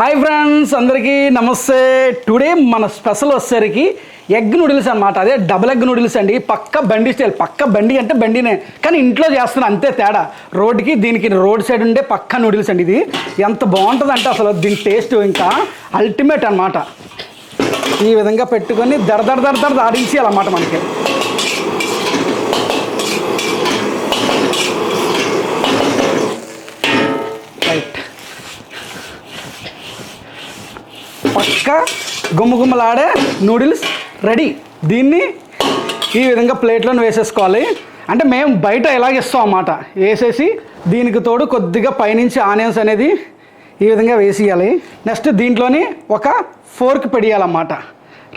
Hi friends అందరికీ నమస్తే. Today మన స్పెషల్ వచ్చేసరికి ఎగ్ నూడిల్స్ అన్నమాట. అదే డబుల్ ఎగ్ నూడిల్స్ అండి. పక్క బండి స్టైల్ పక్క బండి అంటే బండినే. కానీ ఇంట్లో చేస్తున్నా అంతే తేడా. రోడ్కి దీనికి రోడ్ సైడ్ ఉండే పక్క నూడిల్స్ అండి ఇది. ఎంత బాగుంటుంది అంటే అసలు దీని టేస్ట్ ఇంకా అల్టిమేట్ అన్నమాట. ఈ విధంగా పెట్టుకొని దడ దడ ఆడించేయాలన్నమాట మనకి. పక్క గుమ్మగుమ్మలాడే నూడిల్స్ రెడీ. దీన్ని ఈ విధంగా ప్లేట్లోనే వేసేసుకోవాలి. అంటే మేము బయట ఎలాగ ఇస్తాం అన్నమాట? వేసేసి దీనికి తోడు కొద్దిగా పైనుంచి ఆనియన్స్ అనేది ఈ విధంగా వేసేయాలి. నెక్స్ట్ దీంట్లోని ఒక ఫోర్క్ పెడియాలన్నమాట.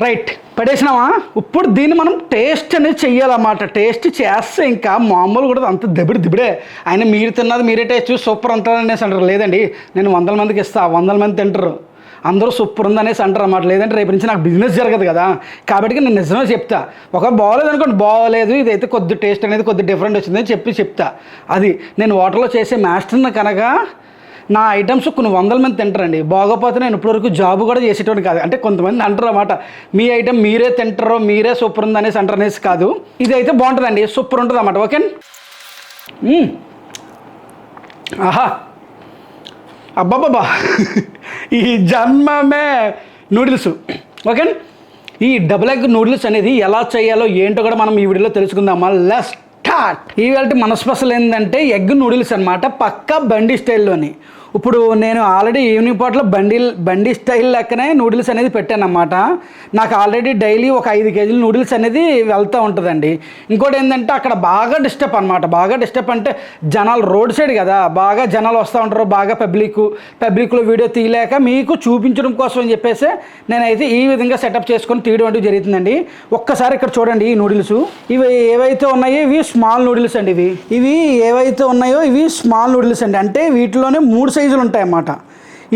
రైట్ పడేసినామా ఇప్పుడు దీన్ని మనం టేస్ట్ అనేది చెయ్యాలన్నమాట. టేస్ట్ చేస్తే ఇంకా మామూలు కూడా అంత దిబిడి దిబిడే ఆయన మీరు తిన్నది మీరే టేస్ట్ చూసి సూపర్ అంటారనేసి అంటారు. లేదండి నేను వందల మందికి ఇస్తా వందల మంది తింటారు. అందరూ సూపర్ ఉందనేసి అంటారు అన్నమాట. లేదంటే రేపు నుంచి నాకు బిజినెస్ జరగదు కదా. కాబట్టి నేను నిజమే చెప్తా. ఒక బాగోలేదు అనుకోండి బాగోలేదు ఇదైతే కొద్ది టేస్ట్ అనేది కొద్ది డిఫరెంట్ వచ్చిందని చెప్పి చెప్తా. అది నేను హోటల్లో చేసే మాస్టర్ని కనుక నా ఐటమ్స్ కొన్ని వందల మంది తింటారండి. బాగోపోతే నేను ఇప్పటివరకు జాబ్ కూడా చేసేటోడు కాదు. అంటే కొంతమంది అంటారు అన్నమాట మీ ఐటమ్ మీరే తింటారో మీరే సూపర్ ఉంది అనేసి అంటారు అనేసి కాదు. ఇది అయితే బాగుంటుందండి సూపర్ ఉంటుంది అన్నమాట. ఓకే? ఆహా. అబ్బాబాబా ఈ జన్మమే నూడిల్స్. ఓకే? ఈ డబుల్ ఎగ్ నూడిల్స్ అనేది ఎలా చేయాలో ఏంటో కూడా మనం ఈ వీడియోలో తెలుసుకుందామా? లెస్ స్టార్ట్ ఇవాళ మన స్పెషల్ ఏంటంటే ఎగ్ నూడిల్స్ అనమాట పక్కా బండి స్టైల్లోని. ఇప్పుడు నేను ఆల్రెడీ ఈవినింగ్ పూటలో బండి బండి స్టైల్ లెక్కనే నూడిల్స్ అనేది పెట్టాను అన్నమాట నాకు ఆల్రెడీ డైలీ ఒక ఐదు కేజీలు నూడిల్స్ అనేది వెళ్తూ ఉంటుందండి. ఇంకోటి ఏంటంటే అక్కడ బాగా డిస్టర్బ్ అనమాట బాగా డిస్టర్బ్ అంటే జనాలు రోడ్ సైడ్ కదా బాగా జనాలు వస్తూ ఉంటారు బాగా పబ్లిక్ పబ్లిక్లో వీడియో తీయలేక మీకు చూపించడం కోసం అని చెప్పేసి నేనైతే ఈ విధంగా సెటప్ చేసుకొని తీయడం అంటూ జరుగుతుందండి. ఒక్కసారి ఇక్కడ చూడండి ఈ నూడిల్స్ ఇవి ఏవైతే ఉన్నాయో ఇవి స్మాల్ నూడిల్స్ అండి ఇవి. ఇవి ఏవైతే ఉన్నాయో ఇవి స్మాల్ నూడిల్స్ అండి. అంటే వీటిలోనే మూడు సైజులు ఉంటాయి అన్నమాట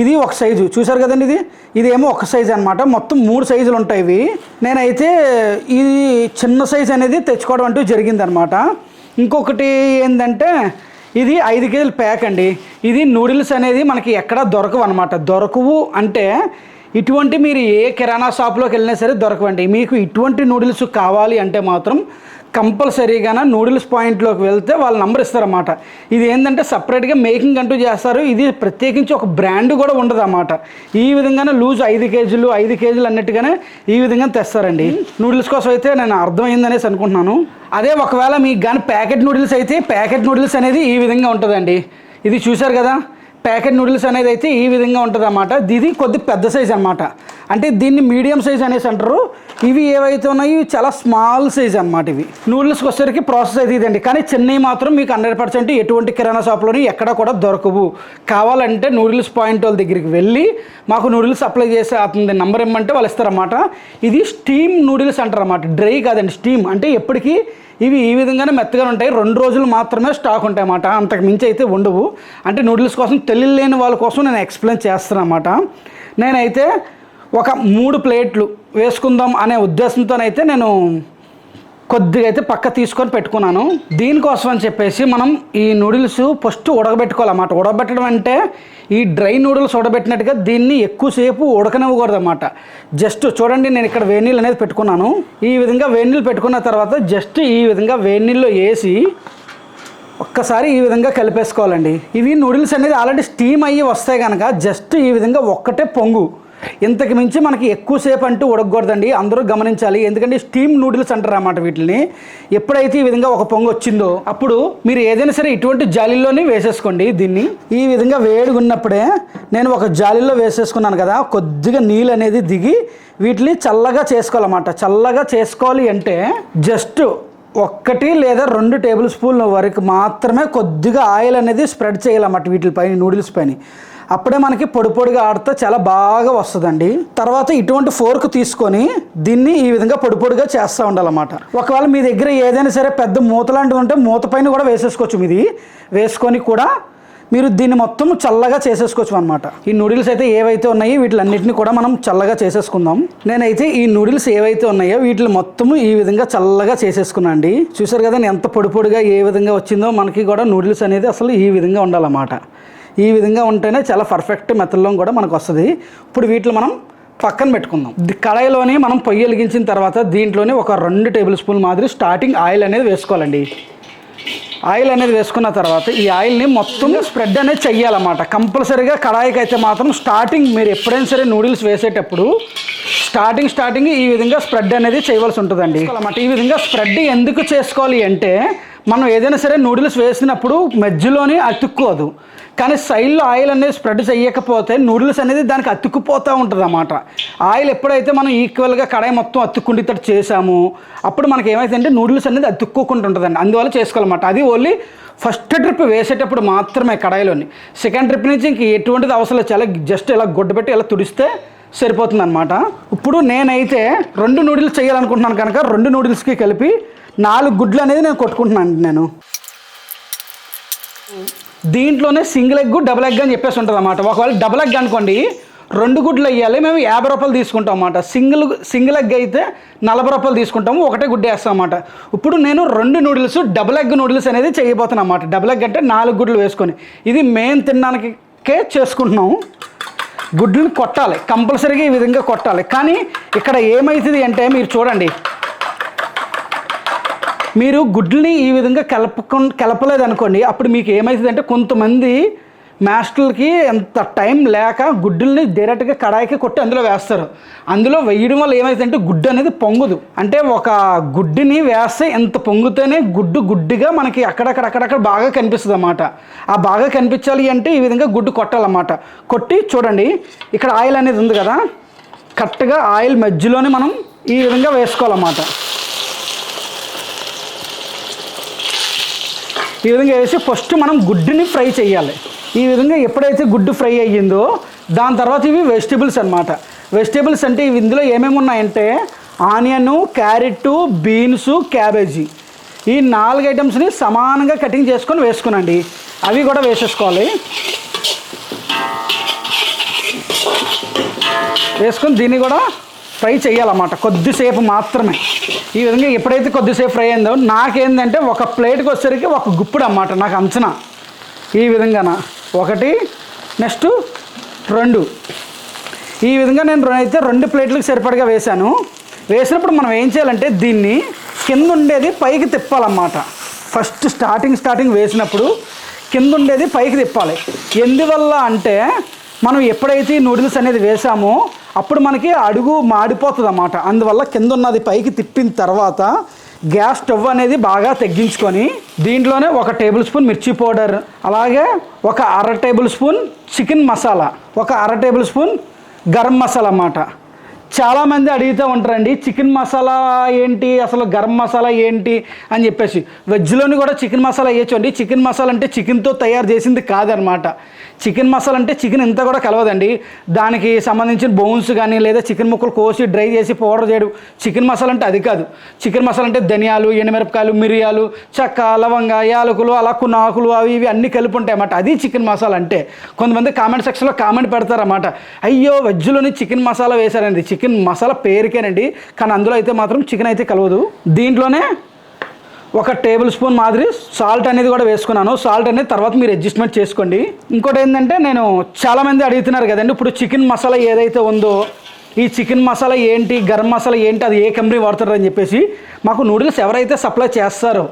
ఇది ఒక సైజు. చూసారు కదండి ఇది? ఇదేమో ఒక సైజు అనమాట మొత్తం మూడు సైజులు ఉంటాయి ఇవి. నేనైతే ఇది చిన్న సైజు అనేది తెచ్చుకోవడం అంటూ జరిగిందనమాట ఇంకొకటి ఏంటంటే ఇది ఐదు కేజీల ప్యాక్ అండి. ఇది నూడిల్స్ అనేది మనకి ఎక్కడ దొరకవు అనమాట దొరకవు అంటే ఇటువంటి మీరు ఏ కిరాణా షాప్లోకి వెళ్ళినా సరే దొరకవండి. మీకు ఇటువంటి నూడిల్స్ కావాలి అంటే మాత్రం కంపల్సరీగా నూడిల్స్ పాయింట్లోకి వెళ్తే వాళ్ళ నంబర్ ఇస్తారన్నమాట. ఇది ఏంటంటే సపరేట్గా మేకింగ్ అంటూ చేస్తారు. ఇది ప్రత్యేకించి ఒక బ్రాండ్ కూడా ఉండదు అన్నమాట ఈ విధంగానే లూజ్ ఐదు కేజీలు ఐదు కేజీలు అన్నట్టుగానే ఈ విధంగా తెస్తారండి. నూడిల్స్ కోసం అయితే నేను అర్థమైందనేసి అనుకుంటున్నాను. అదే ఒకవేళ మీకు కానీ ప్యాకెట్ నూడిల్స్ అయితే ప్యాకెట్ నూడిల్స్ అనేది ఈ విధంగా ఉంటుందండి. ఇది చూశారు కదా? ప్యాకెట్ నూడిల్స్ అనేది అయితే ఈ విధంగా ఉంటుంది అన్నమాట ఇది కొద్ది పెద్ద సైజ్ అన్నమాట. అంటే దీన్ని మీడియం సైజ్ అనేసి అంటారు. ఇవి ఏవైతే ఉన్నాయో ఇవి చాలా స్మాల్ సైజ్ అన్నమాట ఇవి. నూడిల్స్కి వచ్చేసరికి ప్రాసెస్ అయితే ఇదండి. కానీ చెన్నై మాత్రం మీకు హండ్రెడ్ పర్సెంట్ ఎటువంటి కిరాణా షాప్లోని ఎక్కడ కూడా దొరకవు. కావాలంటే నూడిల్స్ పాయింట్ వాళ్ళ దగ్గరికి వెళ్ళి మాకు నూడిల్స్ అప్లై చేసే అతని నెంబర్ ఇమ్మంటే వాళ్ళు ఇస్తారన్నమాట. ఇది స్టీమ్ నూడిల్స్ అంటారు అన్నమాట డ్రై కాదండి స్టీమ్. అంటే ఎప్పటికీ ఇవి ఈ విధంగానే మెత్తగా ఉంటాయి. రెండు రోజులు మాత్రమే స్టాక్ ఉంటాయి అన్నమాట అంతకు మించి అయితే ఉండవు. అంటే నూడిల్స్ కోసం తెలియలేని వాళ్ళ కోసం నేను ఎక్స్ప్లెయిన్ చేస్తాను అన్నమాట నేనైతే ఒక మూడు ప్లేట్లు వేసుకుందాం అనే ఉద్దేశంతోనైతే నేను కొద్దిగా అయితే పక్క తీసుకొని పెట్టుకున్నాను. దీనికోసం అని చెప్పేసి మనం ఈ నూడిల్స్ ఫస్ట్ ఉడకబెట్టుకోవాలన్నమాట. ఉడకబెట్టడం అంటే ఈ డ్రై నూడిల్స్ ఉడకబెట్టినట్టుగా దీన్ని ఎక్కువసేపు ఉడకనివ్వకూడదు అనమాట జస్ట్ చూడండి నేను ఇక్కడ వేణీళ్ళు అనేది పెట్టుకున్నాను. ఈ విధంగా వేణీళ్ళు పెట్టుకున్న తర్వాత జస్ట్ ఈ విధంగా వేణీళ్ళు వేసి ఒక్కసారి ఈ విధంగా కలిపేసుకోవాలండి. ఇవి నూడిల్స్ అనేది ఆల్రెడీ స్టీమ్ అయ్యి వస్తాయి కనుక జస్ట్ ఈ విధంగా ఒక్కటే పొంగు. ఇంతకు మించి మనకి ఎక్కువసేపు అంటూ ఉడకూడదండి. అందరూ గమనించాలి. ఎందుకంటే స్టీమ్ నూడిల్స్ అంటారు అన్నమాట వీటిని. ఎప్పుడైతే ఈ విధంగా ఒక పొంగు వచ్చిందో అప్పుడు మీరు ఏదైనా సరే ఇటువంటి జాలీలోనే వేసేసుకోండి దీన్ని. ఈ విధంగా వేడిగా ఉన్నప్పుడే నేను ఒక జాలీలో వేసేసుకున్నాను కదా కొద్దిగా నీళ్ళు అనేది దిగి వీటిని చల్లగా చేసుకోవాలన్నమాట. చల్లగా చేసుకోవాలి అంటే జస్ట్ ఒక్కటి లేదా రెండు టేబుల్ స్పూన్ల వరకు మాత్రమే కొద్దిగా ఆయిల్ అనేది స్ప్రెడ్ చేయాలన్నమాట వీటిపైన నూడిల్స్ పైన. అప్పుడే మనకి పొడి పొడిగా ఆడితే చాలా బాగా వస్తుందండి. తర్వాత ఇటువంటి ఫోర్క్ తీసుకొని దీన్ని ఈ విధంగా పొడి పొడిగా చేస్తూ ఉండాలన్నమాట. ఒకవేళ మీ దగ్గర ఏదైనా సరే పెద్ద మూత లాంటివి ఉంటే మూత పైన కూడా వేసేసుకోవచ్చు మీది. వేసుకొని కూడా మీరు దీన్ని మొత్తం చల్లగా చేసేసుకోవచ్చు అనమాట ఈ నూడిల్స్ అయితే ఏవైతే ఉన్నాయో వీటిలన్నింటినీ కూడా మనం చల్లగా చేసేసుకుందాం. నేనైతే ఈ నూడిల్స్ ఏవైతే ఉన్నాయో వీటిని మొత్తం ఈ విధంగా చల్లగా చేసేసుకున్నాను అండి. చూసారు కదా ఎంత పొడి పొడిగా ఏ విధంగా వచ్చిందో మనకి కూడా నూడిల్స్ అనేది అసలు ఈ విధంగా ఉండాలన్నమాట. ఈ విధంగా ఉంటేనే చాలా పర్ఫెక్ట్ మెథడ్లో కూడా మనకు వస్తుంది. ఇప్పుడు వీటిలో మనం పక్కన పెట్టుకుందాం. ది- కడాయిలోని మనం పొయ్యి వెలిగించిన తర్వాత దీంట్లోనే ఒక రెండు టేబుల్ స్పూన్ మాదిరి స్టార్టింగ్ ఆయిల్ అనేది వేసుకోవాలండి. ఆయిల్ అనేది వేసుకున్న తర్వాత ఈ ఆయిల్ని మొత్తం స్ప్రెడ్ అనేది చెయ్యాలన్నమాట. కంపల్సరీగా కడాయికి అయితే మాత్రం స్టార్టింగ్ మీరు ఎప్పుడైనా సరే నూడిల్స్ వేసేటప్పుడు స్టార్టింగ్ స్టార్టింగ్ ఈ విధంగా స్ప్రెడ్ అనేది చేయవలసి ఉంటుందండి. అన్నమాట ఈ విధంగా స్ప్రెడ్ ఎందుకు చేసుకోవాలి అంటే మనం ఏదైనా సరే నూడిల్స్ వేసినప్పుడు మధ్యలోనే అతుక్కోదు. కానీ సైడ్లో ఆయిల్ అనేది స్ప్రెడ్ చేయకపోతే నూడిల్స్ అనేది దానికి అతుక్కుపోతూ ఉంటుంది అన్నమాట ఆయిల్ ఎప్పుడైతే మనం ఈక్వల్గా కడాయి మొత్తం అతుక్కుండితట్టు చేసాము అప్పుడు మనకి ఏమైతుందంటే నూడిల్స్ అనేది అతుక్కోకుండా ఉంటుందండి. అందువల్ల చేసుకోవాలన్నమాట. అది ఓన్లీ ఫస్ట్ ట్రిప్ వేసేటప్పుడు మాత్రమే కడాయిలోని. సెకండ్ ట్రిప్ నుంచి ఇంక ఎటువంటిది అవసరం లేదు. చాలా జస్ట్ ఇలా గుడ్డ పెట్టి ఇలా తుడిస్తే సరిపోతుంది అనమాట ఇప్పుడు నేనైతే రెండు నూడిల్స్ చేయాలనుకుంటున్నాను కనుక రెండు నూడిల్స్కి కలిపి నాలుగు గుడ్లు అనేది నేను కొట్టుకుంటున్నాను నేను. దీంట్లోనే సింగిల్ ఎగ్ డబుల్ ఎగ్ అని చెప్పేసి ఉంటుంది అనమాట ఒకవేళ డబుల్ ఎగ్ అనుకోండి రెండు గుడ్లు వేయాలి మేము యాభై రూపాయలు తీసుకుంటాం అన్నమాట. సింగిల్ సింగిల్ ఎగ్ అయితే నలభై రూపాయలు తీసుకుంటాము ఒకటే గుడ్డ వేస్తాం అన్నమాట. ఇప్పుడు నేను రెండు నూడిల్స్ డబుల్ ఎగ్ నూడిల్స్ అనేది చేయబోతున్నాను అన్నమాట. డబుల్ ఎగ్ అంటే నాలుగు గుడ్లు వేసుకొని. ఇది మేము తినడానికే చేసుకుంటున్నాము గుడ్లను కొట్టాలి కంపల్సరీగా ఈ విధంగా కొట్టాలి. కానీ ఇక్కడ ఏమవుతుంది అంటే మీరు చూడండి. మీరు గుడ్లని ఈ విధంగా కలపకు కలపలేదు అనుకోండి అప్పుడు మీకు ఏమవుతుంది అంటే కొంతమంది మాస్టర్లకి ఎంత టైం లేక గుడ్డుల్ని డైరెక్ట్గా కడాయికి కొట్టి అందులో వేస్తారు. అందులో వేయడం వల్ల ఏమవుతుందంటే గుడ్డు అనేది పొంగదు. అంటే ఒక గుడ్డుని వేస్తే ఎంత పొంగితేనే గుడ్డు గుడ్డుగా మనకి అక్కడక్కడ అక్కడక్కడ బాగా కనిపిస్తుంది అన్నమాట ఆ బాగా కనిపించాలి అంటే ఈ విధంగా గుడ్డు కొట్టాలన్నమాట. కొట్టి చూడండి ఇక్కడ ఆయిల్ అనేది ఉంది కదా కరెక్ట్గా ఆయిల్ మధ్యలోనే మనం ఈ విధంగా వేసుకోవాలన్నమాట. ఈ విధంగా వేసి ఫస్ట్ మనం గుడ్డుని ఫ్రై చేయాలి. ఈ విధంగా ఎప్పుడైతే గుడ్డు ఫ్రై అయ్యిందో దాని తర్వాత ఇవి వెజిటేబుల్స్ అన్నమాట. వెజిటేబుల్స్ అంటే ఇవి ఇందులో ఏమేమి ఉన్నాయంటే ఆనియను క్యారెట్ బీన్స్ క్యాబేజీ. ఈ నాలుగు ఐటమ్స్ని సమానంగా కటింగ్ చేసుకొని వేసుకునండి. అవి కూడా వేసేసుకోవాలి. వేసుకొని దీన్ని కూడా ఫ్రై చేయాలన్నమాట కొద్దిసేపు మాత్రమే. ఈ విధంగా ఎప్పుడైతే కొద్దిసేపు ఫ్రై అయిందో నాకేందంటే ఒక ప్లేట్కి వచ్చేసరికి ఒక గుప్పుడు అన్నమాట నాకు అంచనా. ఈ విధంగాన? ఒకటి నెక్స్ట్ రెండు. ఈ విధంగా నేను అయితే రెండు ప్లేట్లకు సరిపడగా వేశాను. వేసినప్పుడు మనం ఏం చేయాలంటే దీన్ని కింద ఉండేది పైకి తిప్పాలన్నమాట. ఫస్ట్ స్టార్టింగ్ స్టార్టింగ్ వేసినప్పుడు కింద ఉండేది పైకి తిప్పాలి. ఎందువల్ల అంటే మనం ఎప్పుడైతే ఈ నూడిల్స్ అనేది వేసామో అప్పుడు మనకి అడుగు మాడిపోతుంది అన్నమాట అందువల్ల కింద ఉన్నది పైకి తిప్పిన తర్వాత గ్యాస్ స్టవ్ అనేది బాగా తగ్గించుకొని దీంట్లోనే ఒక టేబుల్ స్పూన్ మిర్చి పౌడర్ అలాగే ఒక అర టేబుల్ స్పూన్ చికెన్ మసాలా ఒక అర టేబుల్ స్పూన్ గరం మసాలా అన్నమాట. చాలామంది అడుగుతూ ఉంటారండి చికెన్ మసాలా ఏంటి? అసలు గరం మసాలా ఏంటి? అని చెప్పేసి. వెజ్లోని కూడా చికెన్ మసాలా వేయచ్చండి. చికెన్ మసాలా అంటే చికెన్తో తయారు చేసింది కాదనమాట. చికెన్ మసాలా అంటే చికెన్ ఇంత కూడా కలవదండి. దానికి సంబంధించిన బోన్స్ కానీ లేదా చికెన్ ముక్కలు కోసి డ్రై చేసి పౌడర్ చేయడం చికెన్ మసాలా అంటే అది కాదు. చికెన్ మసాలా అంటే ధనియాలు ఎండుమిరపకాయలు మిరియాలు చెక్క లవంగ యాలకులు అలా కొన్ని ఆకులు అవి ఇవి అన్నీ కలిపి ఉంటాయి అన్నమాట. అది చికెన్ మసాలా అంటే. కొంతమంది కామెంట్ సెక్షన్లో కామెంట్ పెడతారన్నమాట. అయ్యో వెజ్లోని చికెన్ మసాలా వేశారండి చికెన్ మసాలా పేరుకేనండి. కానీ అందులో అయితే మాత్రం చికెన్ అయితే కలవదు. దీంట్లోనే ఒక టేబుల్ స్పూన్ మాదిరి సాల్ట్ అనేది కూడా వేసుకున్నాను. సాల్ట్ అనేది తర్వాత మీరు అడ్జస్ట్మెంట్ చేసుకోండి. ఇంకోటి ఏంటంటే నేను చాలామంది అడుగుతున్నారు కదండి ఇప్పుడు చికెన్ మసాలా ఏదైతే ఉందో ఈ చికెన్ మసాలా ఏంటి గరం మసాలా ఏంటి అది ఏ కంపెనీ వాడతారు అని చెప్పేసి. మాకు నూడిల్స్ ఎవరైతే సప్లై చేస్తారో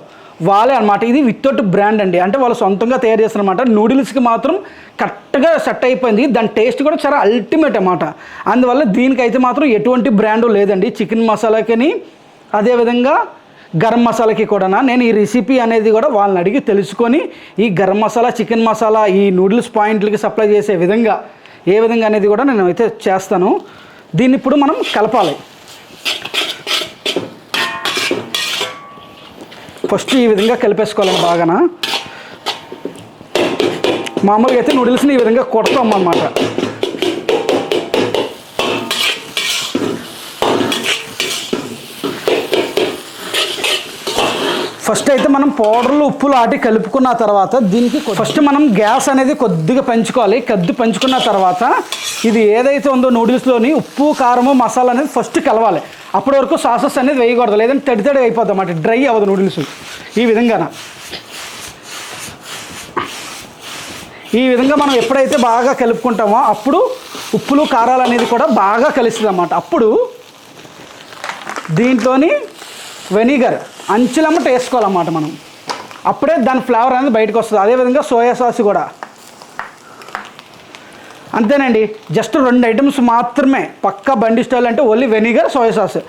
వాళ్ళే అనమాట ఇది వితౌట్ బ్రాండ్ అండి. అంటే వాళ్ళు సొంతంగా తయారు చేస్తారనమాట నూడిల్స్కి మాత్రం కరెక్ట్గా సెట్ అయిపోయింది. దాని టేస్ట్ కూడా చాలా అల్టిమేట్ అనమాట అందువల్ల దీనికైతే మాత్రం ఎటువంటి బ్రాండు లేదండి. చికెన్ మసాలాకిని అదేవిధంగా గరం మసాలాకి కూడా నేను ఈ రెసిపీ అనేది కూడా వాళ్ళని అడిగి తెలుసుకొని ఈ గరం మసాలా చికెన్ మసాలా ఈ నూడిల్స్ పాయింట్లకి సప్లై చేసే విధంగా ఏ విధంగా అనేది కూడా నేను అయితే చేస్తాను. దీన్ని ఇప్పుడు మనం కలపాలి. ఫస్ట్ ఈ విధంగా కలిపేసుకోవాలని బాగాన. మామూలుగా అయితే నూడిల్స్ని ఈ విధంగా కొడతాం అన్నమాట ఫస్ట్ అయితే మనం పౌడర్లు ఉప్పులు ఆటి కలుపుకున్న తర్వాత దీనికి ఫస్ట్ మనం గ్యాస్ అనేది కొద్దిగా పెంచుకోవాలి. కొద్ది పెంచుకున్న తర్వాత ఇది ఏదైతే ఉందో నూడిల్స్లోని ఉప్పు కారము మసాలా అనేది ఫస్ట్ కలవాలి. అప్పటి వరకు సాసెస్ అనేది వేయకూడదు. లేదంటే తడి తడి అయిపోద్ది అన్నమాట. డ్రై అవ్వదు నూడిల్స్. ఈ విధంగా ఈ విధంగా మనం ఎప్పుడైతే బాగా కలుపుకుంటామో అప్పుడు ఉప్పులు కారాలు అనేది కూడా బాగా కలుస్తుంది అన్నమాట అప్పుడు దీంట్లోని వెనిగర్ అంచులమ్మట వేసుకోవాలన్నమాట మనం. అప్పుడే దాని ఫ్లేవర్ అనేది బయటకు వస్తుంది. అదేవిధంగా సోయా సాస్ కూడా. అంతేనండి. జస్ట్ రెండు ఐటమ్స్ మాత్రమే. పక్క బండి స్టైల్ అంటే ఓన్లీ వెనిగర్ సోయా సాస్.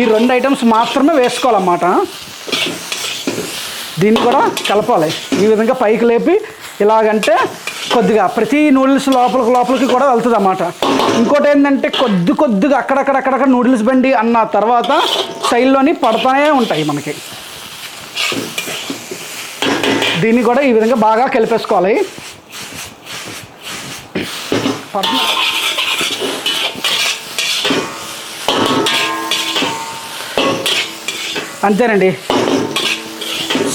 ఈ రెండు ఐటమ్స్ మాత్రమే వేసుకోవాలన్నమాట. దీన్ని కూడా కలపాలి. ఈ విధంగా పైకి లేపి ఇలాగంటే కొద్దిగా ప్రతి నూడిల్స్ లోపలికి లోపలికి కూడా వెళ్తుంది అన్నమాట ఇంకోటి ఏంటంటే కొద్ది కొద్దిగా అక్కడక్కడ అక్కడక్కడ నూడిల్స్ బండి అన్న తర్వాత స్టైల్లోని పడతానే ఉంటాయి మనకి. దీన్ని కూడా ఈ విధంగా బాగా కలిపేసుకోవాలి. పడుతున్నా అంతేనండి.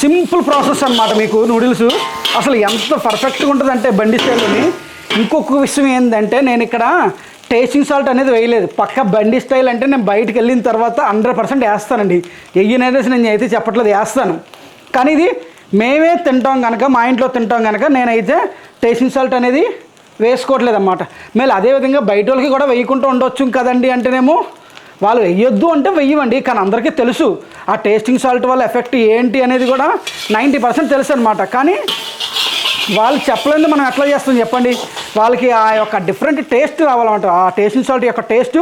సింపుల్ ప్రాసెస్ అన్నమాట మీకు నూడిల్స్. అసలు ఎంత పర్ఫెక్ట్గా ఉంటుందంటే బండి స్టైల్ని ఇంకొక విషయం ఏంటంటే నేను ఇక్కడ టేస్టింగ్ సాల్ట్ అనేది వేయలేదు. పక్క బండి స్టైల్ అంటే నేను బయటికి వెళ్ళిన తర్వాత హండ్రెడ్ పర్సెంట్ వేస్తానండి. వెయ్యిననేసి నేను అయితే చెప్పట్లేదు వేస్తాను. కానీ ఇది మేమే తింటాం కనుక మా ఇంట్లో తింటాం కనుక నేనైతే టేస్టింగ్ సాల్ట్ అనేది వేసుకోవట్లేదు అన్నమాట మేము అదేవిధంగా బయట వాళ్ళకి కూడా వేయకుండా ఉండొచ్చు కదండి అంటేనేమో వాళ్ళు వేయొద్దు అంటే వెయ్యమండి కానీ అందరికీ తెలుసు ఆ టేస్టింగ్ సాల్ట్ వల్ల ఎఫెక్ట్ ఏంటి అనేది కూడా నైంటీ పర్సెంట్ తెలుసు అనమాట కానీ వాళ్ళు చెప్పలేదు మనం ఎట్లా చేస్తాం చెప్పండి? వాళ్ళకి ఆ యొక్క డిఫరెంట్ టేస్ట్ రావాలన్నమాట. ఆ టేస్టింగ్ సాల్ట్ యొక్క టేస్ట్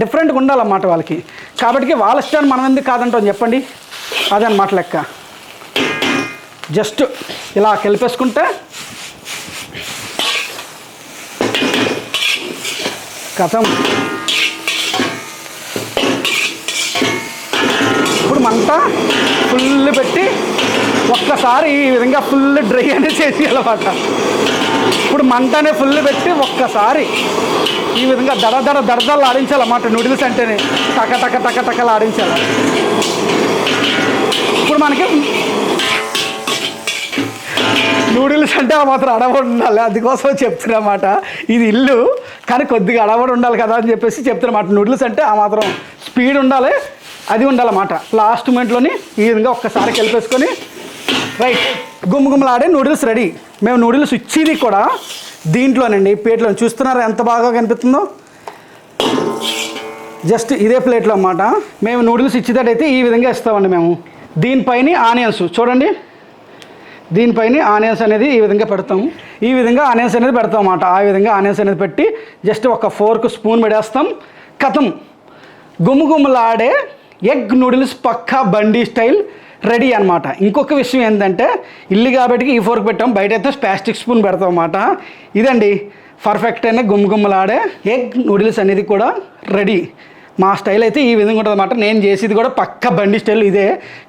డిఫరెంట్గా ఉండాలన్నమాట వాళ్ళకి. కాబట్టి వాళ్ళ ఇష్టాన్ని మనం ఎందుకు కాదంటాం చెప్పండి? అదనమాట లెక్క. జస్ట్ ఇలా కలిపేసుకుంటే కథం. ఇప్పుడు మంట ఫుల్ పెట్టి ఒక్కసారి ఈ విధంగా ఫుల్ డ్రై అనేది చేసేయాలన్నమాట. ఇప్పుడు మంటనే ఫుల్ పెట్టి ఒక్కసారి ఈ విధంగా దడ దడ దడదలు ఆడించాలన్నమాట నూడిల్స్ అంటేనే టక టక టక టకలు ఆడించాలి. ఇప్పుడు మనకి నూడిల్స్ అంటే ఆ మాత్రం అడవడి ఉండాలి. అందుకోసం చెప్తున్నమాట ఇది ఇల్లు కానీ కొద్దిగా అడవడి ఉండాలి కదా అని చెప్పేసి చెప్తున్నమాట నూడిల్స్ అంటే ఆ మాత్రం స్పీడ్ ఉండాలి అది ఉండాలన్నమాట లాస్ట్ మూమెంట్లోని ఈ విధంగా ఒక్కసారి కలిపేసుకొని రైట్ గుమ్మగుమ్మలాడే నూడిల్స్ రెడీ మేము నూడిల్స్ ఇచ్చేది కూడా దీంట్లోనండి ప్లేట్లో చూస్తున్నారా ఎంత బాగా కనిపిస్తుందో? జస్ట్ ఇదే ప్లేట్లో అన్నమాట. మేము నూడిల్స్ ఇచ్చేటట్టయితే ఈ విధంగా ఇస్తామండి మేము. దీనిపైన ఆనియన్స్. చూడండి. దీనిపైన ఆనియన్స్ అనేది ఈ విధంగా పెడతాము. ఈ విధంగా ఆనియన్స్ అనేది పెడతాం అన్నమాట. ఆ విధంగా ఆనియన్స్ అనేది పెట్టి జస్ట్ ఒక ఫోర్క్ స్పూన్ పెడేస్తాం. కథం. గుమ్మగుమ్మలాడే ఎగ్ నూడిల్స్ పక్కా బండి స్టైల్ రెడీ అనమాట ఇంకొక విషయం ఏంటంటే ఇల్లు కాబట్టి ఈ ఫోర్క్ పెట్టాం బయట అయితే ప్లాస్టిక్ స్పూన్ పెడతాం అన్నమాట. ఇదండి పర్ఫెక్ట్ అయిన గుమ్మగుమ్మలాడే ఎగ్ నూడిల్స్ అనేది కూడా రెడీ. మా స్టైల్ అయితే ఈ విధంగా ఉంటుంది అనమాట నేను చేసేది కూడా పక్క బండి స్టైల్ ఇదే.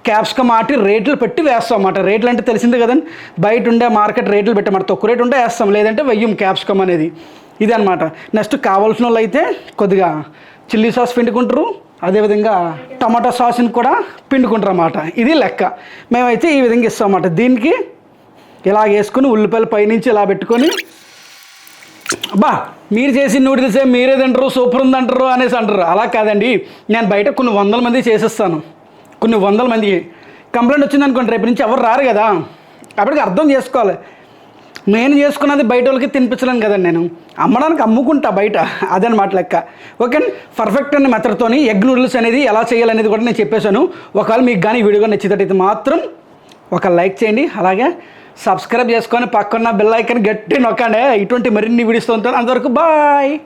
క్యాప్సికమ్ ఆటి రేట్లు పెట్టి వేస్తాం అన్నమాట. రేట్లు అంటే తెలిసింది కదండి బయట ఉండే మార్కెట్ రేట్లు పెట్టమాట తక్కువ రేటు ఉంటే వేస్తాం లేదంటే వెయ్యం క్యాప్సికమ్ అనేది. ఇదే అనమాట నెక్స్ట్ కావాల్సిన వాళ్ళు అయితే కొద్దిగా చిల్లీ సాస్ పిండుకుంటారు అదేవిధంగా టమాటా సాస్ని కూడా పిండుకుంటారు అన్నమాట ఇది లెక్క. మేమైతే ఈ విధంగా ఇస్తాం అన్నమాట దీనికి ఇలా వేసుకుని ఉల్లిపాయలు పైనుంచి ఇలా పెట్టుకొని బా మీరు చేసిన నూడిల్సే మీరే తింటారు సూపర్ ఉంది అంటారు అనేసి అంటారు. అలా కాదండి. నేను బయట కొన్ని వందల మంది చేసేస్తాను. కొన్ని వందల మందికి కంప్లైంట్ వచ్చింది అనుకోండి రేపు నుంచి ఎవరు రారు కదా. అప్పటికి అర్థం చేసుకోవాలి. నేను చేసుకున్నది బయట వాళ్ళకి తినిపించలేను కదండి నేను. అమ్మడానికి అమ్ముకుంటా బయట. అదనమాట లెక్క. ఓకే పర్ఫెక్ట్ అనే మెథడ్తోని ఎగ్ నూడిల్స్ అనేది ఎలా చేయాలనేది కూడా నేను చెప్పేశాను. ఒకవేళ మీకు కానీ వీడియో నచ్చినట్టయితే మాత్రం ఒక లైక్ చేయండి. అలాగే సబ్స్క్రైబ్ చేసుకొని పక్కన బెల్ ఐకన్ గట్టి నొక్కండి. ఇటువంటి మరిన్ని వీడియోస్ ఉంటాను. అంతవరకు బాయ్